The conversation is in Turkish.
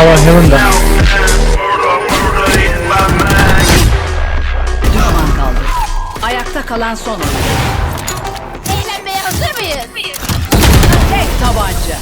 Hava heaven'da. Düşman kaldı. Ayakta kalan son oyun. Eğlenmeye hazır mıyız? Tek tabanca.